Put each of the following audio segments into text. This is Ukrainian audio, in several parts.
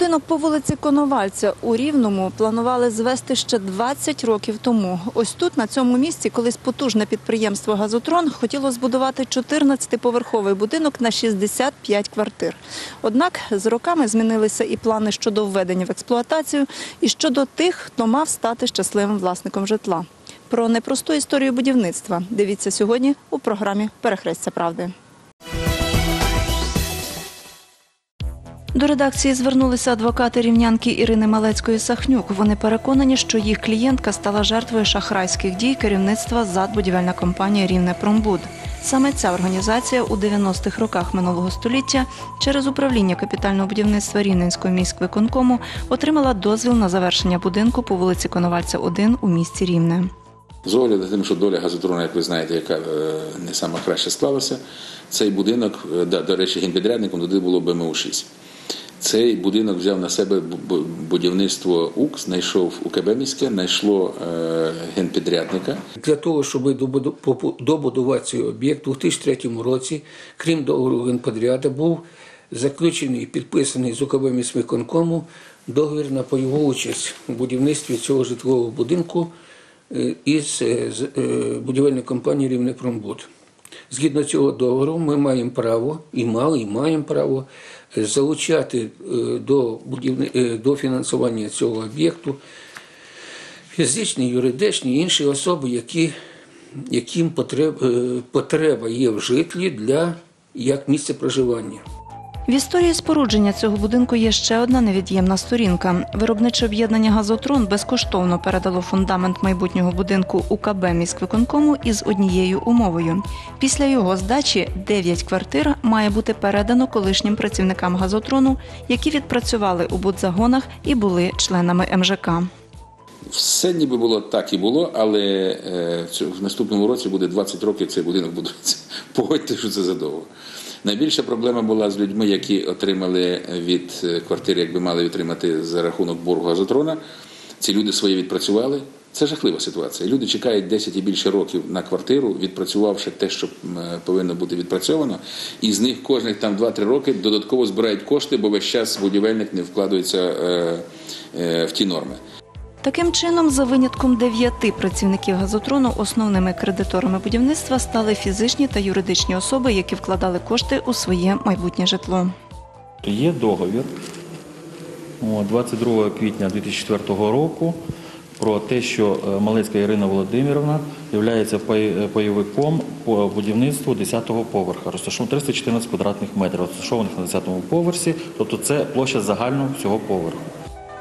Будинок по вулиці Коновальця у Рівному планували звести ще 20 років тому. Ось тут, на цьому місці, колись потужне підприємство «Газотрон» хотіло збудувати 14-поверховий будинок на 65 квартир. Однак з роками змінилися і плани щодо введення в експлуатацію, і щодо тих, хто мав стати щасливим власником житла. Про непросту історію будівництва дивіться сьогодні у програмі «Перехрестя правди». До редакції звернулися адвокати рівнянки Ірини Малецької Сахнюк. Вони переконані, що їх клієнтка стала жертвою шахрайських дій керівництва ЗАД будівельна компанія Рівне Промбуд. Саме ця організація у 90-х роках минулого століття через управління капітального будівництва Рівненського міськвиконкому отримала дозвіл на завершення будинку по вулиці Коновальця 1 у місті Рівне. З огляду тим, що доля газотрона, як ви знаєте, яка е, не сама краще склалася, цей будинок, е, да, до речі, генпідрядником туди було БМУ-6. Цей будинок взяв на себе бу- бу- будівництво УК, знайшов УКБ міське, знайшло е, генпідрядника. Для того, щоб добудувати цей об'єкт, у 2003 році, крім договору генподряда, був заключений і підписаний з УКБ міськвиконкому договір на пайову участь у будівництві цього житлового будинку е, із е, будівельної компанії Рівнепромбуд. Згідно цього договору, ми маємо право і мали, і маємо право е, залучати е, до, будівни... е, до фінансування цього об'єкту фізичні, юридичні інші особи, які, яким потреб, потреба є в житлі для як місця проживання. В історії спорудження цього будинку є ще одна невід'ємна сторінка. Виробниче об'єднання Газотрон безкоштовно передало фундамент майбутнього будинку УКБ міськвиконкому із однією умовою. Після його здачі 9 квартир має бути передано колишнім працівникам газотрону, які відпрацювали у будзагонах і були членами МЖК. Все ніби було так і було, але е, в наступному році буде 20 років, цей будинок будується. Погодьте, що це задовго. Найбільша проблема була з людьми, які отримали від е, квартири, якби мали отримати за рахунок боргу газотрона. Ці люди своє відпрацювали. Це жахлива ситуація. Люди чекають 10 і більше років на квартиру, відпрацювавши те, що е, повинно бути відпрацьовано, і з них кожних там 2-3 роки додатково збирають кошти, бо весь час будівельник не вкладається е, в ті норми. Таким чином, за винятком дев'яти працівників газотрону, основними кредиторами будівництва стали фізичні та юридичні особи, які вкладали кошти у своє майбутнє житло. Є договір 22 квітня 2004 року про те, що е, Малецька Ірина Володимирівна є пайовиком по будівництву 10-го поверха, розташовано 314 квадратних метрів, розташованих на 10-му поверсі, тобто це площа загального всього поверху.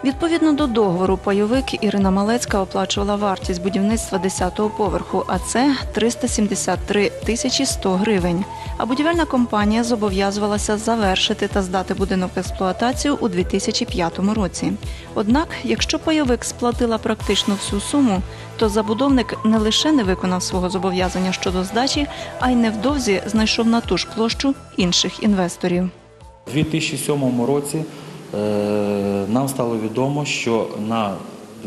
Відповідно до договору, пайовик Ірина Малецька оплачувала вартість будівництва 10-го поверху, а це 373 тисячі 100 гривень. А будівельна компанія зобов'язувалася завершити та здати будинок в експлуатацію у 2005 році. Однак, якщо пайовик сплатила практично всю суму, то забудовник не лише не виконав свого зобов'язання щодо здачі, а й невдовзі знайшов на ту ж площу інших інвесторів. У 2007 році нам стало відомо, що на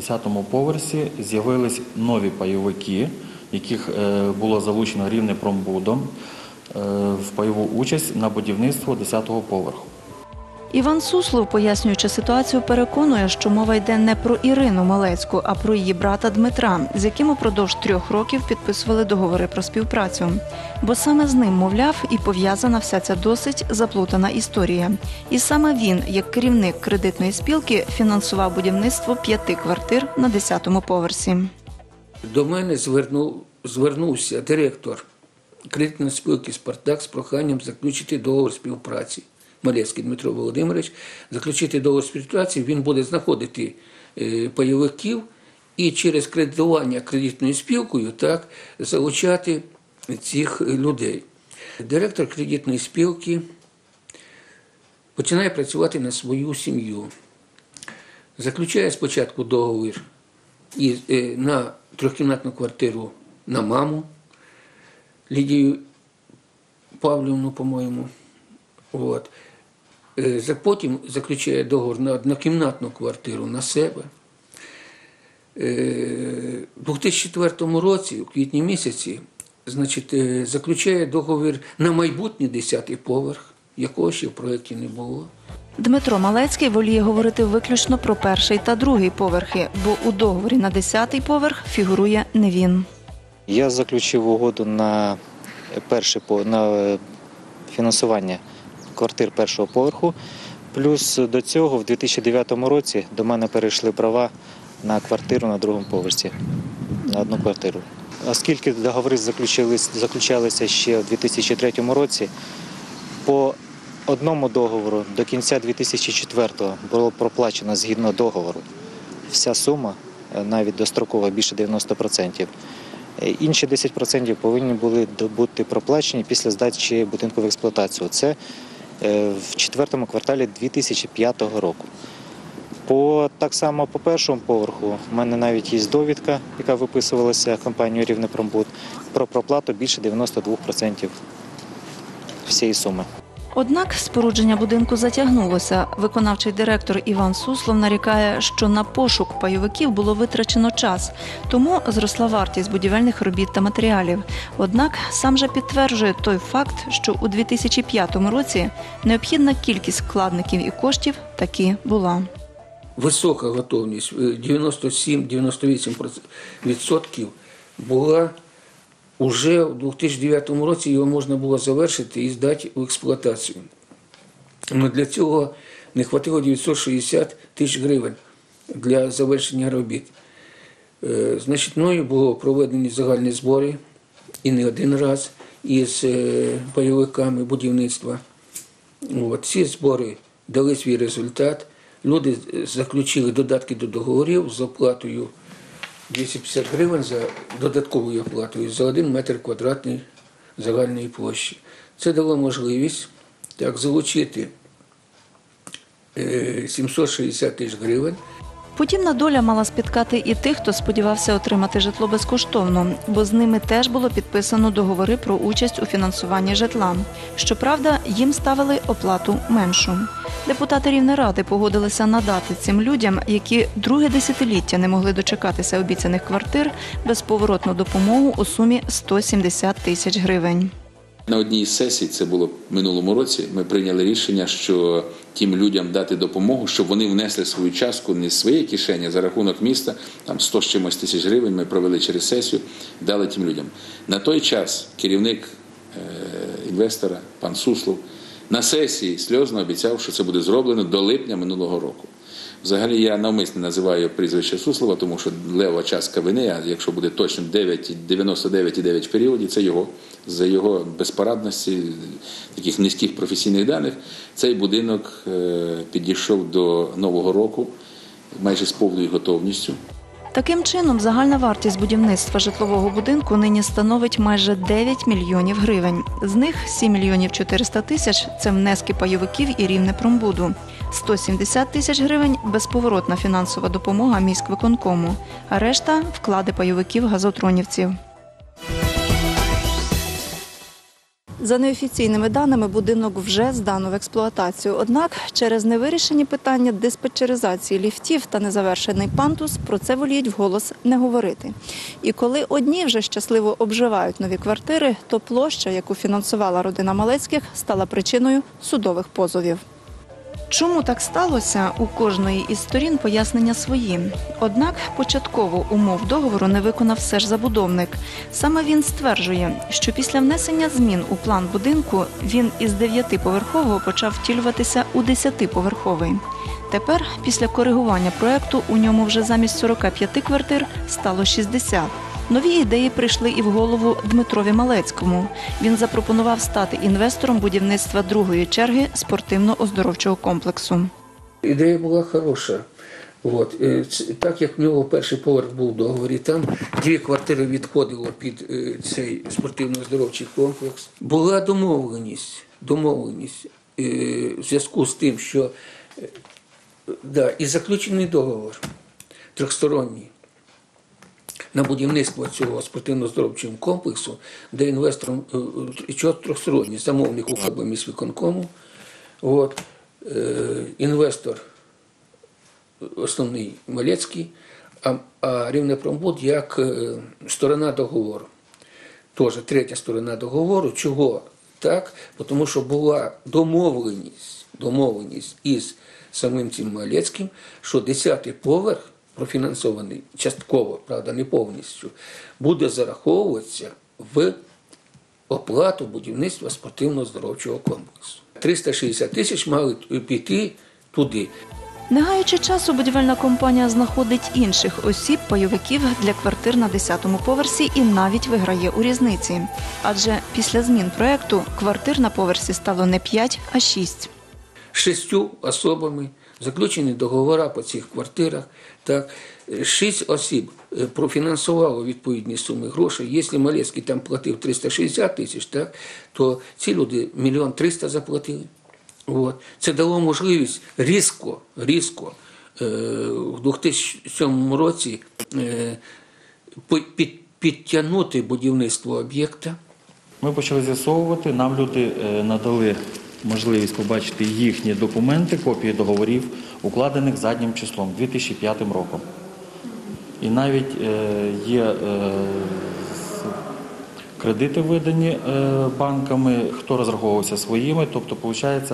10-му поверсі з'явились нові пайовики, яких е, було залучено рівне промбудом е, в пайову участь на будівництво 10-го поверху. Іван Суслов, пояснюючи ситуацію, переконує, що мова йде не про Ірину Малецьку, а про її брата Дмитра, з яким упродовж трьох років підписували договори про співпрацю. Бо саме з ним, мовляв, і пов'язана вся ця досить заплутана історія. І саме він, як керівник кредитної спілки, фінансував будівництво п'яти квартир на 10-му поверсі. До мене звернув, звернувся директор кредитної спілки Спартак з проханням заключити договор співпраці. Малецький Дмитро Володимирович, заключити договор співпраці, він буде знаходити е, пайовиків і через кредитування кредитною спілкою так, залучати цих людей. Директор кредитної спілки починає працювати на свою сім'ю. Заключає спочатку договір е, на трьохкімнатну квартиру на маму Лідію Павлівну, по-моєму. От. Е, Потім заключає договір на однокімнатну квартиру на себе. Е, У 2004 році, у квітні місяці, значить, е, заключає договір на майбутній 10-й поверх, якого ще в проєкті не було. Дмитро Малецький воліє говорити виключно про перший та другий поверхи, бо у договорі на десятий поверх фігурує не він. Я заключив угоду на перший на фінансування квартир першого поверху. Плюс до цього в 2009 році до мене перейшли права на квартиру на другому поверсі, на одну квартиру. Оскільки договори заключалися ще в 2003 році, по одному договору до кінця 2004 було проплачено згідно договору вся сума, е, навіть дострокова більше 90%. Е, Інші 10% повинні були бути проплачені після здачі будинку в експлуатацію. Це в четвертому кварталі 2005 року. По так само по першому поверху в мене навіть є довідка, яка виписувалася компанією Рівнепромбуд про проплату більше 92% всієї суми. Однак спорудження будинку затягнулося. Виконавчий директор Іван Суслов нарікає, що на пошук пайовиків було витрачено час, тому зросла вартість будівельних робіт та матеріалів. Однак сам же підтверджує той факт, що у 2005 році необхідна кількість вкладників і коштів таки була. Висока готовність е, 97-98% була уже в 2009 році його можна було завершити і здати в експлуатацію. Але для цього не хватило 960 тисяч гривень для завершення робіт. Е, Значить, мною було проведені загальні збори і не один раз із е, пайовиками будівництва. От, ці збори дали свій результат. Люди заключили додатки до договорів з оплатою 250 гривень за додатковою оплатою за один метр квадратний загальної площі. Це дало можливість так, залучити е, 760 тисяч гривень Подібна доля мала спіткати і тих, хто сподівався отримати житло безкоштовно, бо з ними теж було підписано договори про участь у фінансуванні житла. Щоправда, їм ставили оплату меншу. Депутати Рівнеради погодилися надати цим людям, які друге десятиліття не могли дочекатися обіцяних квартир, безповоротну допомогу у сумі 170 тисяч гривень. На одній із сесій, це було минулому році, ми прийняли рішення, що тим людям дати допомогу, щоб вони внесли свою частку не з своєї кишені, а за рахунок міста, там 100 з чимось тисяч гривень ми провели через сесію, дали тим людям. На той час керівник е, інвестора, пан Суслов, на сесії сльозно обіцяв, що це буде зроблено до липня минулого року. Взагалі я навмисно називаю прізвище Суслова, тому що лева частка вини, а якщо буде точно 9, 99,9 в періоді, це його. За його безпорадності, таких низьких професійних даних, цей будинок е, підійшов до Нового року майже з повною готовністю. Таким чином, загальна вартість будівництва житлового будинку нині становить майже 9 мільйонів гривень. З них 7 мільйонів 400 тисяч це внески пайовиків і рівне промбуду. 170 тисяч гривень безповоротна фінансова допомога міськвиконкому, а решта вклади пайовиків газотронівців. За неофіційними даними, будинок вже здано в експлуатацію. Однак через невирішені питання диспетчеризації ліфтів та незавершений пантус про це воліють вголос не говорити. І коли одні вже щасливо обживають нові квартири, то площа, яку фінансувала родина Малецьких, стала причиною судових позовів. Чому так сталося? У кожної із сторін пояснення свої. Однак початково умов договору не виконав все ж забудовник. Саме він стверджує, що після внесення змін у план будинку він із дев'ятиповерхового почав втілюватися у десятиповерховий. Тепер, після коригування проекту, у ньому вже замість 45 квартир стало 60. Нові ідеї прийшли і в голову Дмитрові Малецькому. Він запропонував стати інвестором будівництва другої черги спортивно-оздоровчого комплексу. Ідея була хороша. От. е, Так як в нього перший поверх був в договорі, там дві квартири відходило під е, цей спортивно-здоровчий комплекс. Була домовленість, домовленість е, в зв'язку з тим, що да, і заключений договор трьохсторонній на будівництво цього спортивно-здоровчого комплексу, де інвестором е, е, трьохсторонній замовник УКБ міськвиконкому, от, е, інвестор основний Малецький, а, а Рівнепромбуд як е, сторона договору. Теж третя сторона договору. Чого так? Тому що була домовленість, домовленість із самим цим Малецьким, що 10-й поверх, профінансований частково, правда, не повністю, буде зараховуватися в оплату будівництва спортивно-здоровчого комплексу. 360 тисяч мали піти туди. Не гаючи часу, будівельна компанія знаходить інших осіб, пайовиків для квартир на 10-му поверсі і навіть виграє у різниці. Адже після змін проекту квартир на поверсі стало не 5, а 6. шістю особами заключені договори по цих квартирах. Так, шість осіб е, профінансувало відповідні суми грошей. Якщо Малецький там платив 360 тисяч, так, то ці люди мільйон триста заплатили. От. Це дало можливість різко, різко е, в 2007 році е, під, підтягнути будівництво об'єкта. Ми почали з'ясовувати, нам люди е, надали можливість побачити їхні документи, копії договорів, укладених заднім числом 2005 роком. І навіть е, є е, кредити видані е, банками, хто розраховувався своїми, тобто, виходить,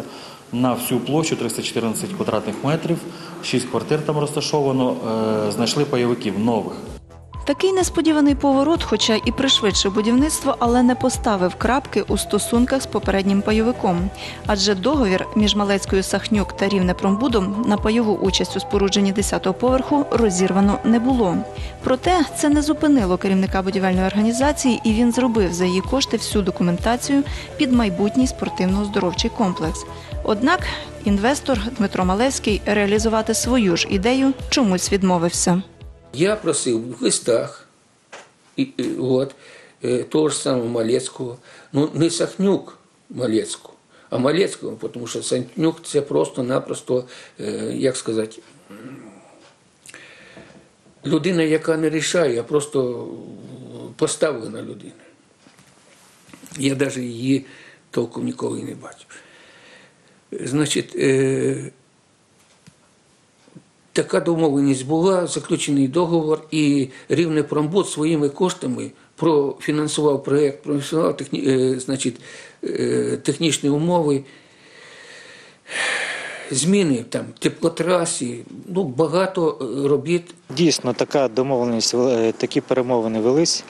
на всю площу 314 квадратних метрів, 6 квартир там розташовано, знайшли пайовиків нових. Такий несподіваний поворот, хоча і пришвидшив будівництво, але не поставив крапки у стосунках з попереднім пайовиком. Адже договір між Малецькою Сахнюк та Рівнепромбудом на пайову участь у спорудженні 10-го поверху розірвано не було. Проте це не зупинило керівника будівельної організації, і він зробив за її кошти всю документацію під майбутній спортивно-оздоровчий комплекс. Однак інвестор Дмитро Малевський реалізувати свою ж ідею чомусь відмовився. Я просив в листах і, і, от, е, того ж самого Малецького, ну не Сахнюк Малецького, а Малецького, тому що Сахнюк це просто-напросто, як сказати, людина, яка не рішає, а просто поставлена людина. Я навіть її толком ніколи не бачив. Значить, е, Така домовленість була, заключений договор, і Рівнепромбуд своїми коштами профінансував проєкт, профінансував техні, е, значить, е, технічні умови, зміни там, теплотрасі, ну, багато е, робіт Дійсно, така домовленість, такі перемовини велись.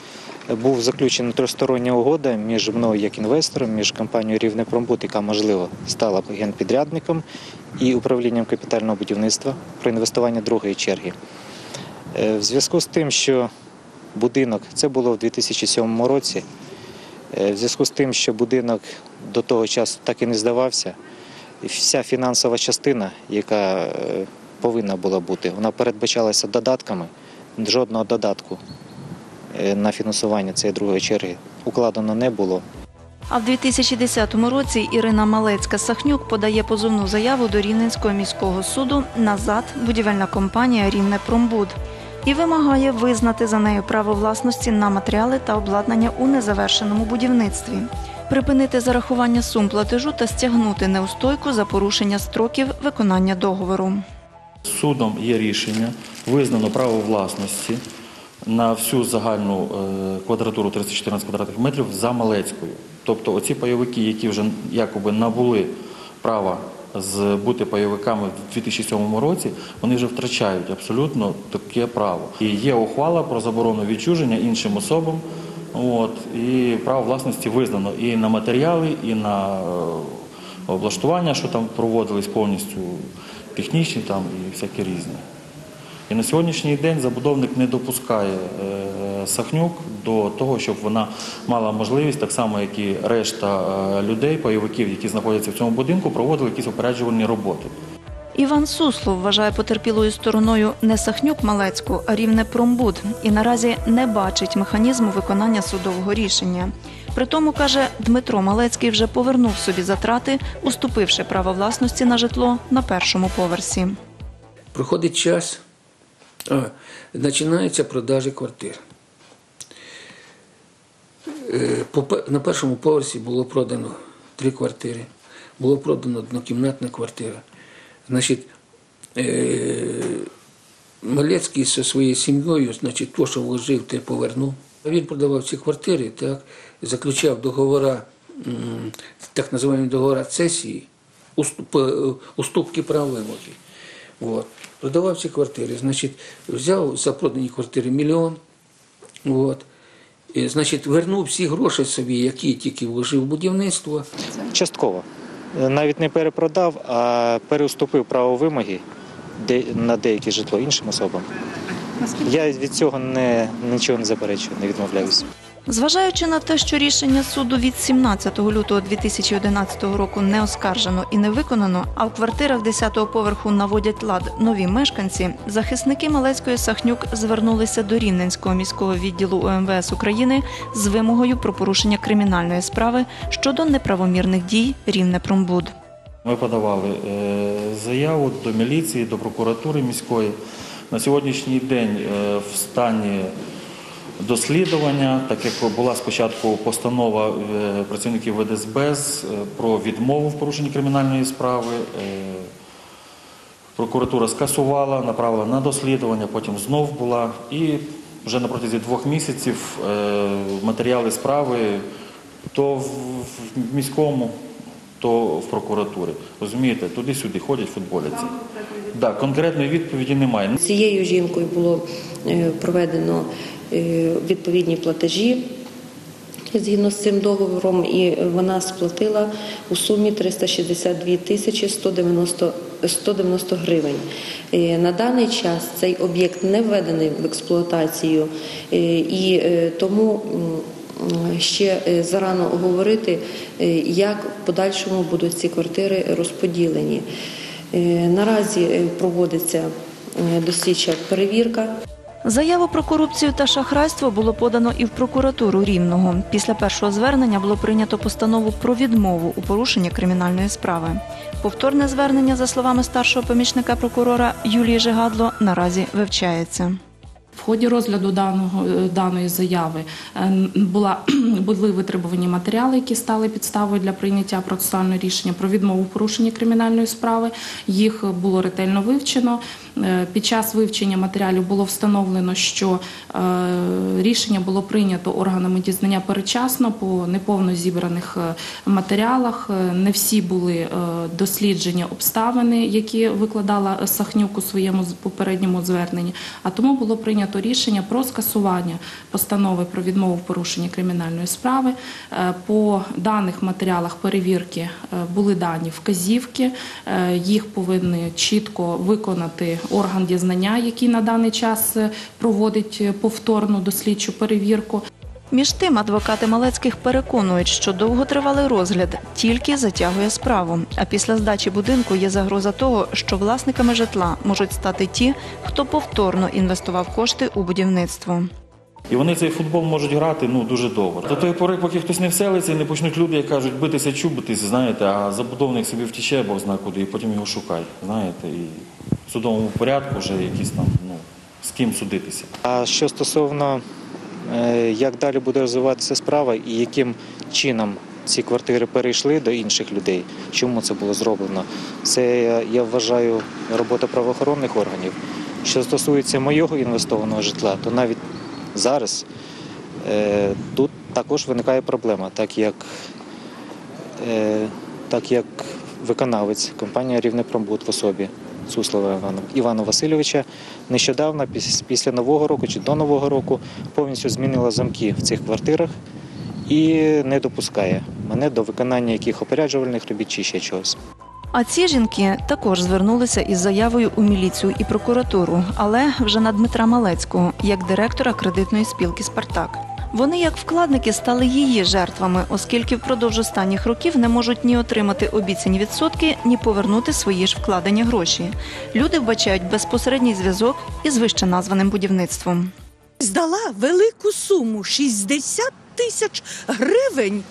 Був заключена тристороння угода між мною як інвестором, між компанією Рівнепромбуд, яка можливо стала генпідрядником, і управлінням капітального будівництва про інвестування другої черги. Е, В зв'язку з тим, що будинок це було в 2007 році. е, В зв'язку з тим, що будинок до того часу так і не здавався, вся фінансова частина, яка е, повинна була бути, вона передбачалася додатками. Жодного додатку на фінансування цієї другої черги укладено не було. А в 2010 році Ірина Малецька-Сахнюк подає позовну заяву до Рівненського міського суду назад будівельна компанія Рівнепромбуд і вимагає визнати за нею право власності на матеріали та обладнання у незавершеному будівництві, припинити зарахування сум платежу та стягнути неустойку за порушення строків виконання договору. Судом є рішення, визнано право власності на всю загальну е, квадратуру 314 квадратних метрів за Малецькою. Тобто оці пайовики, які вже якоби набули права бути пайовиками в 2007 році, вони вже втрачають абсолютно таке право. І є ухвала про заборону відчуження іншим особам. От, і право власності визнано і на матеріали, і на е, облаштування, що там проводились повністю технічні там і всякі різні. І на сьогоднішній день забудовник не допускає е, Сахнюк до того, щоб вона мала можливість, так само як і решта е, людей, пайовиків, які знаходяться в цьому будинку, проводили якісь опереджувальні роботи. Іван Суслов вважає потерпілою стороною не Сахнюк Малецьку, а рівне Промбуд і наразі не бачить механізму виконання судового рішення. Притому, каже, Дмитро Малецький вже повернув собі затрати, уступивши право власності на житло на першому поверсі. Проходить час, а, починаються продажі квартир. Пе- На першому поверсі було продано три квартири, було продано однокімнатна квартира. Значить, е, Малецький зі своєю сім'єю, значить, то, що вложив, те повернув. Він продавав ці квартири, так, заключав договори, так називаємо договори цесії е, уступки прав вимоги. От. Продавав ці квартири, значить, взяв за продані квартири мільйон. От. І, значить, вернув всі гроші собі, які тільки вложив в будівництво. Частково. Е, Навіть не перепродав, а переуступив право вимоги на деяке житло іншим особам. Я від цього не, нічого не заперечую, не відмовляюся. Зважаючи на те, що рішення суду від 17 лютого 2011 року не оскаржено і не виконано, а в квартирах 10-го поверху наводять лад нові мешканці, захисники Малецької Сахнюк звернулися до Рівненського міського відділу УМВС України з вимогою про порушення кримінальної справи щодо неправомірних дій Рівнепромбуд. Ми подавали е, заяву до міліції, до прокуратури міської. На сьогоднішній день е, в стані дослідування, так як була спочатку постанова е, працівників ВДСБС е, про відмову в порушенні кримінальної справи. е, Прокуратура скасувала, направила на дослідування, потім знов була. І вже на протязі двох місяців матеріали справи то в міському, то в прокуратурі. Розумієте, туди-сюди ходять, футболяться. Да, конкретної відповіді немає. Цією жінкою було проведено відповідні платежі згідно з цим договором, і вона сплатила у сумі 362 тисячі 190, 190 гривень. Е, На даний час цей об'єкт не введений в експлуатацію, е, і е, тому ще е, зарано говорити, е, як в подальшому будуть ці квартири розподілені. Е, Наразі е, проводиться е, дослідча перевірка. Заяву про корупцію та шахрайство було подано і в прокуратуру Рівного. Після першого звернення було прийнято постанову про відмову у порушенні кримінальної справи. Повторне звернення, за словами старшого помічника прокурора Юлії Жигадло, наразі вивчається. В ході розгляду даного е, даної заяви е, була були витребувані матеріали, які стали підставою для прийняття процесуального рішення про відмову в порушенні кримінальної справи. Їх було ретельно вивчено. Е, Під час вивчення матеріалів було встановлено, що е, рішення було прийнято органами дізнання передчасно по неповно зібраних е, матеріалах. Не всі були досліджені обставини, які викладала Сахнюк у своєму попередньому зверненні. А тому було прийнято рішення про скасування постанови про відмову в порушенні кримінальної справи. По даних матеріалах перевірки були дані вказівки. Їх повинні чітко виконати орган дізнання, який на даний час е, проводить е, повторну дослідчу перевірку. Між тим, адвокати Малецьких переконують, що довготривалий розгляд тільки затягує справу. А після здачі будинку є загроза того, що власниками житла можуть стати ті, хто повторно інвестував кошти у будівництво. І вони цей футбол можуть грати ну дуже довго. До тої пори, поки хтось не вселиться, і не почнуть люди, як кажуть, битися, чубитись, знаєте, а забудовник собі втіче, Бог знає куди, і потім його шукай. Знаєте, і судовому порядку вже якісь там, ну, з ким судитися. А що стосовно е, як далі буде розвиватися справа і яким чином ці квартири перейшли до інших людей, чому це було зроблено, це я- я вважаю робота правоохоронних органів. Що стосується моєго інвестованого житла, то навіть зараз е, тут також виникає проблема, так як, е, так як виконавець компанія Рівнепромбуд в особі Суслова Івана, Васильовича нещодавно, після Нового року чи до Нового року, повністю змінила замки в цих квартирах і не допускає мене до виконання яких опоряджувальних робіт чи ще чогось. А ці жінки також звернулися із заявою у міліцію і прокуратуру, але вже на Дмитра Малецького, як директора кредитної спілки Спартак. Вони, як вкладники, стали її жертвами, оскільки впродовж останніх років не можуть ні отримати обіцяні відсотки, ні повернути свої ж вкладені гроші. Люди вбачають безпосередній зв'язок із вище названим будівництвом. здала велику суму 60 тисяч гривень,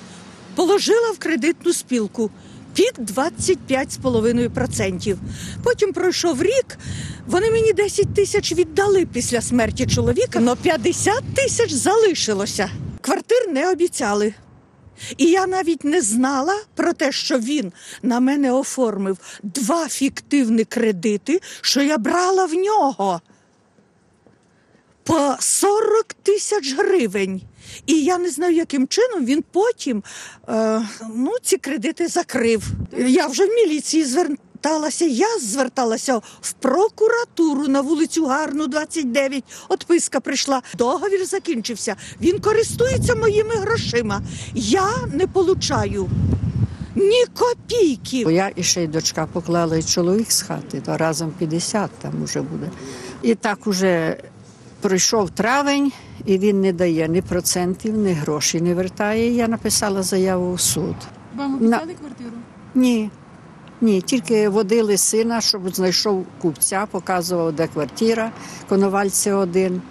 положила в кредитну спілку під 25,5%. Потім пройшов рік, вони мені 10 тисяч віддали після смерті чоловіка, але 50 тисяч залишилося. Квартир не обіцяли. І я навіть не знала про те, що він на мене оформив два фіктивні кредити, що я брала в нього по 40 тисяч гривень. І я не знаю, яким чином він потім е, ну, ці кредити закрив. Я вже в міліції зверталася. Я зверталася в прокуратуру на вулицю Гарну, 29. Отписка прийшла. Договір закінчився. Він користується моїми грошима. Я не получаю ні копійки. Бо я і ще й дочка поклала, і чоловік з хати, то разом 50 там уже буде. І так уже пройшов травень, і він не дає ні процентів, ні грошей не вертає. Я написала заяву в суд. Вам обіцяли квартиру? Ні. Ні, тільки водили сина, щоб знайшов купця, показував, де квартира, Коновальця один.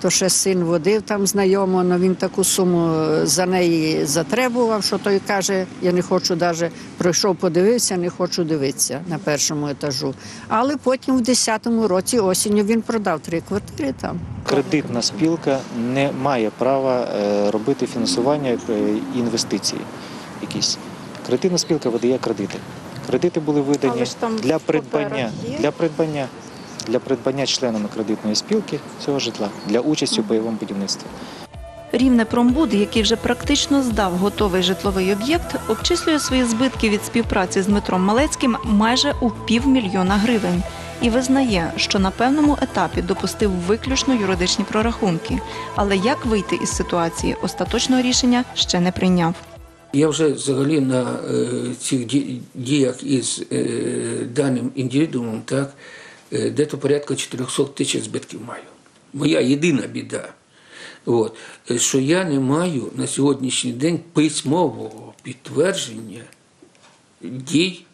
То ще син водив там знайомо, але він таку суму е, за неї затребував, що той каже, я не хочу навіть пройшов, подивився, не хочу дивитися на першому етажу. Але потім в 10-му році осінню він продав три квартири там. Кредитна спілка не має права е, робити фінансування е, інвестицій якісь. Кредитна спілка видає кредити. Кредити були видані для придбання, для придбання, для придбання членами кредитної спілки цього житла для участі у пайовому будівництві. Рівне Промбуд, який вже практично здав готовий житловий об'єкт, обчислює свої збитки від співпраці з Дмитром Малецьким майже у півмільйона гривень і визнає, що на певному етапі допустив виключно юридичні прорахунки. Але як вийти із ситуації, остаточного рішення ще не прийняв. Я вже взагалі на е, цих діях із е, даним індивідуумом, так, е, дето порядка 400 тисяч збитків маю. Моя єдина біда. От, що я не маю на сьогоднішній день письмового підтвердження дій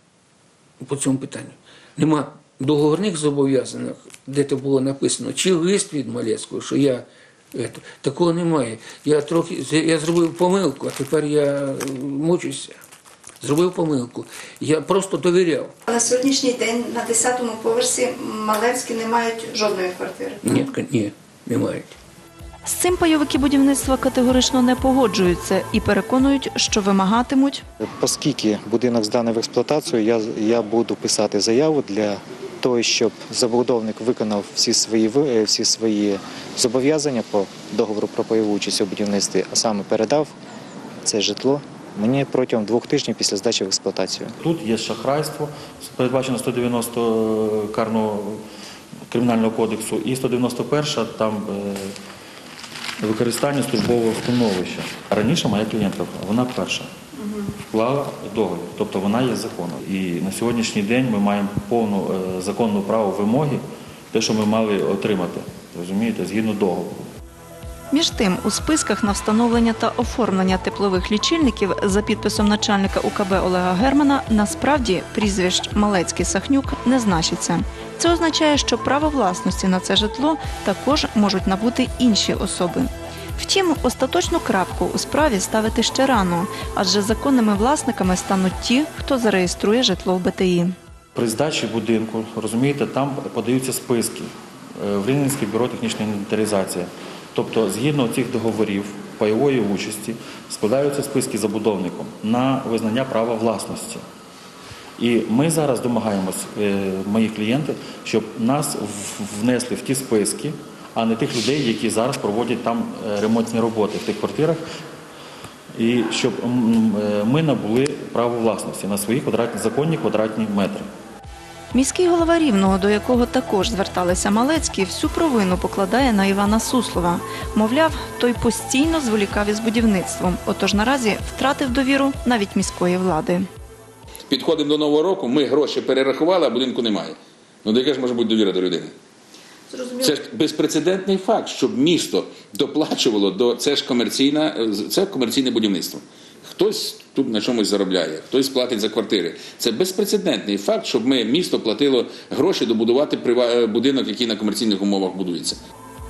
по цьому питанню. Нема договорних зобов'язаних, де то було написано, чи лист від Малецького, що я такого немає. Я трохи я зробив помилку, а тепер я е, мучуся. Зробив помилку. Я просто довіряв. На сьогоднішній день на 10-му поверсі Малецькі не мають жодної квартири. Ні, ні, не мають. З цим пайовики будівництва категорично не погоджуються і переконують, що вимагатимуть Оскільки будинок зданий в експлуатацію, я, я буду писати заяву для того, щоб забудовник виконав всі свої е, всі свої зобов'язання по договору про пайову участь у будівництві, а саме передав це житло мені протягом двох тижнів після здачі в експлуатацію. Тут є шахрайство, передбачено 190 карного кримінального кодексу і 191 там е, використання службового становища. Раніше моя клієнтка, вона перша. Вклала договір, тобто вона є законом. І на сьогоднішній день ми маємо повну е, законну право вимоги, те, що ми мали отримати, розумієте, згідно договору. Між тим, у списках на встановлення та оформлення теплових лічильників за підписом начальника УКБ Олега Германа насправді прізвищ Малецький Сахнюк не значиться. Це означає, що право власності на це житло також можуть набути інші особи. Втім, остаточну крапку у справі ставити ще рано, адже законними власниками стануть ті, хто зареєструє житло в БТІ. При здачі будинку, розумієте, там подаються списки е, в Рівненське бюро технічної інвентаризації. Тобто, згідно цих договорів пайової участі, складаються списки забудовником на визнання права власності. І ми зараз домагаємось, е, мої клієнти, щоб нас внесли в ті списки, а не тих людей, які зараз проводять там е, ремонтні роботи в тих квартирах, і щоб е, ми набули право власності на свої квадратні законні квадратні метри. Міський голова Рівного, до якого також зверталися Малецькі, всю провину покладає на Івана Суслова. Мовляв, той постійно зволікав із будівництвом, отож наразі втратив довіру навіть міської влади. Підходимо до Нового року, ми гроші перерахували, а будинку немає. Ну, до яка ж може бути довіра до людини? Це ж безпрецедентний факт, щоб місто доплачувало до це ж комерційна, це комерційне будівництво. Хтось тут на чомусь заробляє, хтось платить за квартири. Це безпрецедентний факт, щоб ми місто платило гроші добудувати прива- е, будинок, який на комерційних умовах будується.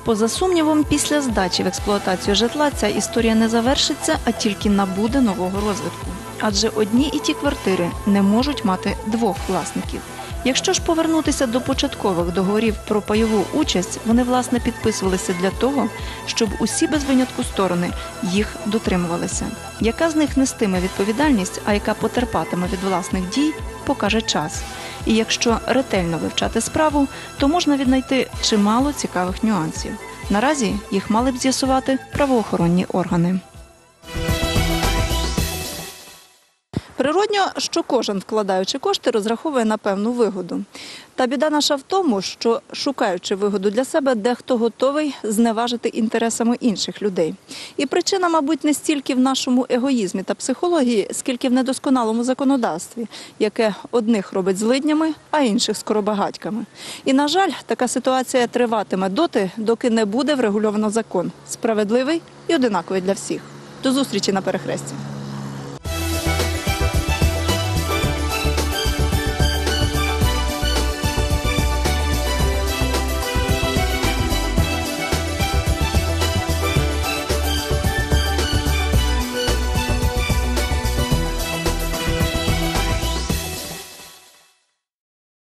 Поза сумнівом, після здачі в експлуатацію житла ця історія не завершиться, а тільки набуде нового розвитку. Адже одні і ті квартири не можуть мати двох власників. Якщо ж повернутися до початкових договорів про пайову участь, вони власне підписувалися для того, щоб усі без винятку сторони їх дотримувалися. Яка з них нестиме відповідальність, а яка потерпатиме від власних дій, покаже час. І якщо ретельно вивчати справу, то можна віднайти чимало цікавих нюансів. Наразі їх мали б з'ясувати правоохоронні органи. Природньо, що кожен, вкладаючи кошти, розраховує на певну вигоду. Та біда наша в тому, що шукаючи вигоду для себе, дехто готовий зневажити інтересами інших людей. І причина, мабуть, не стільки в нашому егоїзмі та психології, скільки в недосконалому законодавстві, яке одних робить злиднями, а інших скоробагатьками. І на жаль, така ситуація триватиме доти, доки не буде врегульовано закон справедливий і одинаковий для всіх. До зустрічі на перехресті.